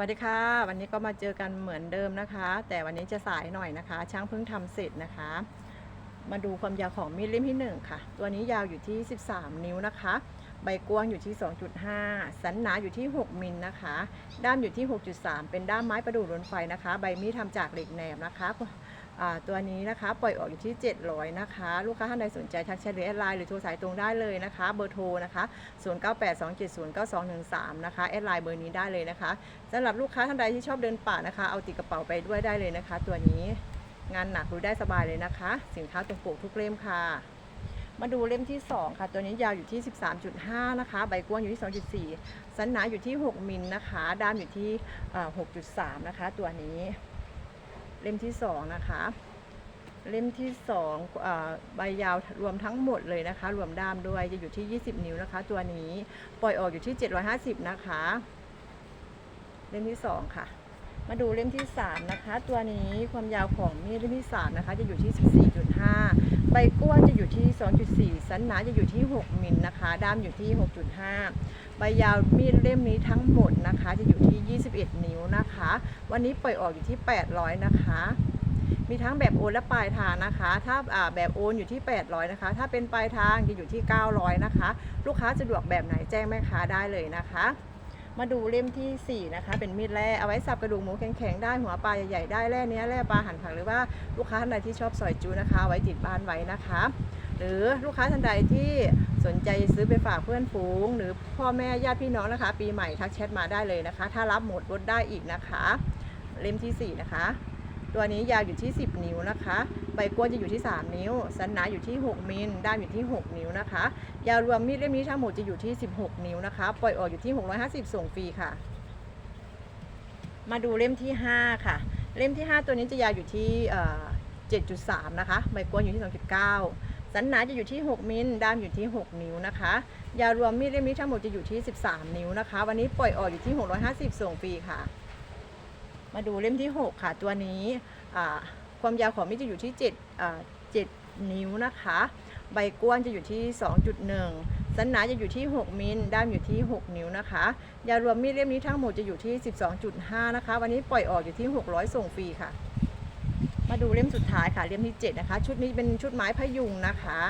วัสดีค่ะ วันนี้ก็มาเจอกันเหมือนเดิมนะคะ แต่วันนี้จะสายหน่อยนะคะ ช่างเพิ่งทำเสร็จนะคะ มาดูความยาวของมีดเล่มที่ 1 ค่ะ ตัวนี้ยาวอยู่ที่ 13 นิ้วนะคะ ใบกว้างอยู่ที่ 2.5 สันหนาอยู่ที่ 6 มิลนะคะ ด้ามอยู่ที่ 6.3 เป็นด้ามไม้ประดู่รนไฟนะคะ ใบมีดทำจากเหล็กแหนบนะคะ ตัวนี้นะคะปล่อยออกอยู่ที่ 700 นะคะ ลูกค้าท่านใดสนใจทักแชทหรือแอดไลน์หรือโทรสายตรงได้เลยนะคะ เบอร์โทรนะคะ 0982709213 นะคะแอดไลน์เบอร์นี้ได้เลยนะคะสำหรับลูกค้าท่านใดที่ชอบเดินป่านะคะ เอาติดกระเป๋าไปด้วยได้เลยนะคะ ตัวนี้งานหนักดูได้สบายเลยนะคะ สินค้าตรงปกทุกเล่มค่ะ มาดูเล่มที่ 2 ค่ะ ตัวนี้ยาวอยู่ที่ 13.5 นะคะ ใบกว้างอยู่ที่ 2.4 สันหนาอยู่ที่ 6 มิลนะคะ ด้ามอยู่ที่ 6.3 นะคะ ตัวนี้ เล่มที่สองนะคะ เล่มที่สองใบยาวรวมทั้งหมดเลยนะคะ รวมด้ามด้วยจะอยู่ที่ 20 นิ้วนะคะ ตัวนี้ปล่อยออกอยู่ที่ 750 นะคะ เล่มที่สองค่ะ มาดูเล่มที่ 3 นะคะ ตัวนี้ความยาวของมีดเล่มที่ 3 นะคะ จะอยู่ที่ 14.5 ใบกว้างจะอยู่ที่ 2.4 สันหนาจะอยู่ที่ 6มิลนะคะ ด้ามอยู่ที่ 6.5 ใบยาวมีดเล่มนี้ทั้งหมดนะคะ จะอยู่ที่ 21 นิ้วนะคะ วันนี้ปล่อยออกอยู่ที่ 800 นะคะมีทั้งแบบโอนและปลายทางนะคะ ถ้าอ่าแบบโอนอยู่ที่ 800 นะคะ ถ้าเป็นปลายทางจะอยู่ที่ 900 นะคะ ลูกค้าสะดวกแบบไหนแจ้งแม่ค้าได้เลยนะคะ มาดูเล่มทีสี่ 4 นะคะ เป็นมีดแร่เอาไว้สับกระดูกหมูแข็งๆได้หัวปลาใหญ่ๆได้แร่เนี้ยแร่ปลาหั่นผักหรือว่าลูกค้าท่านใดที่ชอบซอยจูนะคะ ไว้ติดบ้านไว้นะคะ หรือลูกค้าท่านใดที่สนใจซื้อไปฝากเพื่อนฝูง หรือพ่อแม่ญาติพี่น้องนะคะ ปีใหม่ทักแชทมาได้เลยนะคะ ถ้ารับหมดลดได้อีกนะคะ เล่มทีสี่4 นะคะ ตัวนี้ยาวอยู่ที่ 10 นิ้วนะคะ ใบกล้วยจะอยู่ที่ 3 นิ้ว สันหนาอยู่ที่ 6 มิล ด้ามอยู่ที่ 6 นิ้วนะคะ ยาวรวมมีดเล่มนี้ทั้งหมดจะอยู่ที่ 16 นิ้วนะคะ ปล่อยออกอยู่ที่ 650 ส่งฟรีค่ะ มาดูเล่มที่ 5 ค่ะ เล่มที่ 5 ตัวนี้จะยาวอยู่ที่เอ่อ7.3 นะคะ ใบกล้วยอยู่ที่ 2.9 สันหนาจะอยู่ที่ 6 มิล ด้ามอยู่ที่ 6 นิ้วนะคะ ยาวรวมมีดเล่มนี้ทั้งหมดจะอยู่ที่ 13 นิ้วนะคะ วันนี้ปล่อยออกอยู่ที่ 650 ส่งฟรีค่ะ มาดูเล่มที่ 6 ค่ะ ตัวนี้ความยาวของมีดจะอยู่ที่7 7นิ้วนะคะ ใบกว้างจะอยู่ที่ 2.1 สันหนาจะอยู่ที่ 6 มิลด้ามอยู่ที่ 6 นิ้วนะคะ ยาวรวมมีดเล่มนี้ทั้งหมดจะอยู่ที่ 12.5 นะคะ วันนี้ปล่อยออกอยู่ที่ 600 ส่งฟรีค่ะ มาดูเล่มสุดท้ายค่ะ เล่มที่ 7 นะคะ ชุดนี้เป็นชุดไม้พยุงนะคะ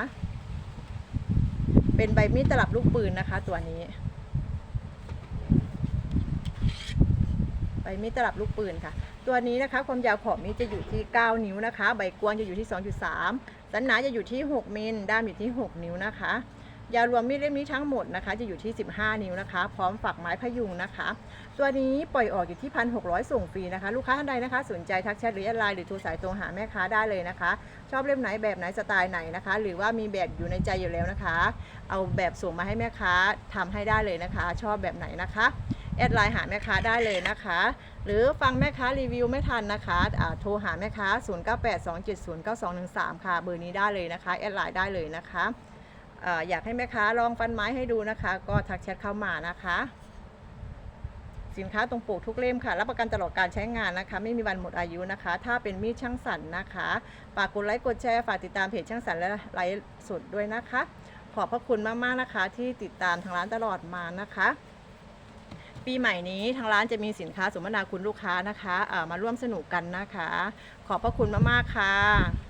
เป็นใบมีดตลับลูกปืนนะคะ ตัวนี้ ใบมีดตลับลูกปืนค่ะ ตัวนี้นะคะความยาวของมีดจะอยู่ที่ 9 นิ้วนะคะ ใบกว้างจะอยู่ที่ 2.3 สันหนาจะอยู่ที่ 6มิลด้ามอยู่ที่ 6 นิ้วนะคะ ยาวรวมมีดเล่มนี้ทั้งหมดนะคะ จะอยู่ที่ 15 นิ้วนะคะ พร้อมฝักไม้พยุงนะคะ ตัวนี้ปล่อยออกอยู่ที่ 1,600 ส่งฟรีนะคะ ลูกค้าท่านใดนะคะ สนใจทักแชทหรือแอดไลน์หรือโทรสายตรงหาแม่ค้าได้เลยนะคะ ชอบเล่มไหนแบบไหนสไตล์ไหนนะคะ หรือว่ามีแบบอยู่ในใจอยู่แล้วนะคะ เอาแบบส่งมาให้แม่ค้าทำให้ได้เลยนะคะ ชอบแบบไหนนะคะ แอดไลน์หาแม่ค้าได้เลยนะคะ หรือฟังแม่ค้ารีวิวไม่ทันนะคะอ่าโทรหาแม่ค้า 0982709213 ค่ะ เบอร์นี้ได้เลยนะคะ แอดไลน์ได้เลยนะคะอ่าอยากให้แม่ค้าลองฟันไม้ให้ดูนะคะ ก็ทักแชทเข้ามานะคะสินค้าตรงปกทุกเล่มค่ะ รับประกันตลอดการใช้งานนะคะ ไม่มีวันหมดอายุนะคะ ถ้าเป็นมีดช่างสันนะคะฝากกดไลค์กดแชร์ฝากติดตามเพจช่างสันและไลฟ์สดด้วยนะคะ ขอบพระคุณมากๆนะคะ ที่ติดตามทางร้านตลอดมานะคะ ปีใหม่นี้ทางร้านจะมีสินค้าสมนาคุณลูกค้านะคะอ่ามาร่วมสนุกกันนะคะ ขอบพระคุณมากๆค่ะ